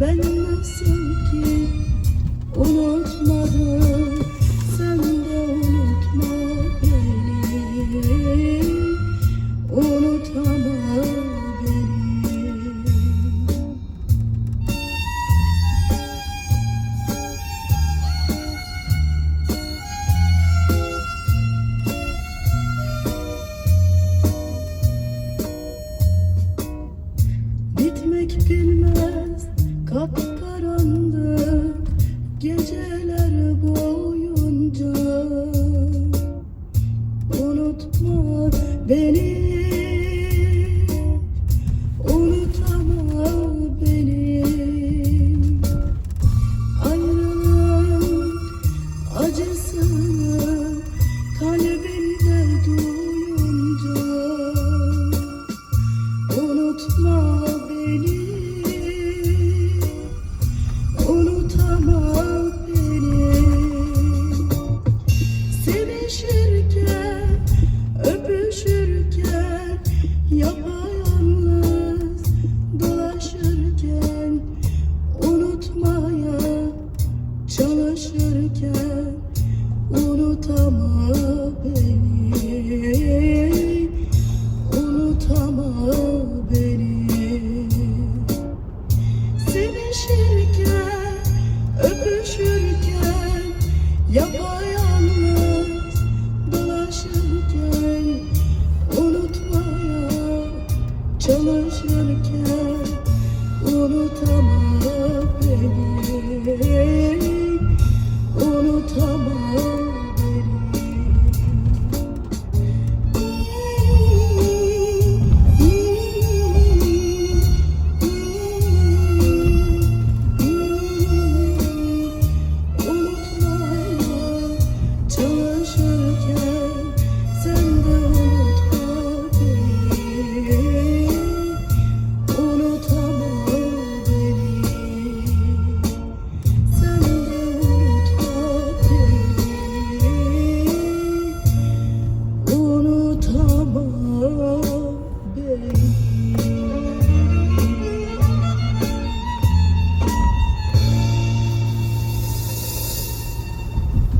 Ben nasıl ki unutmadım Sen de unutma beni. Unutama beni. Bitmek bilmez Kapkaranlık geceler. çalışırken unutamam.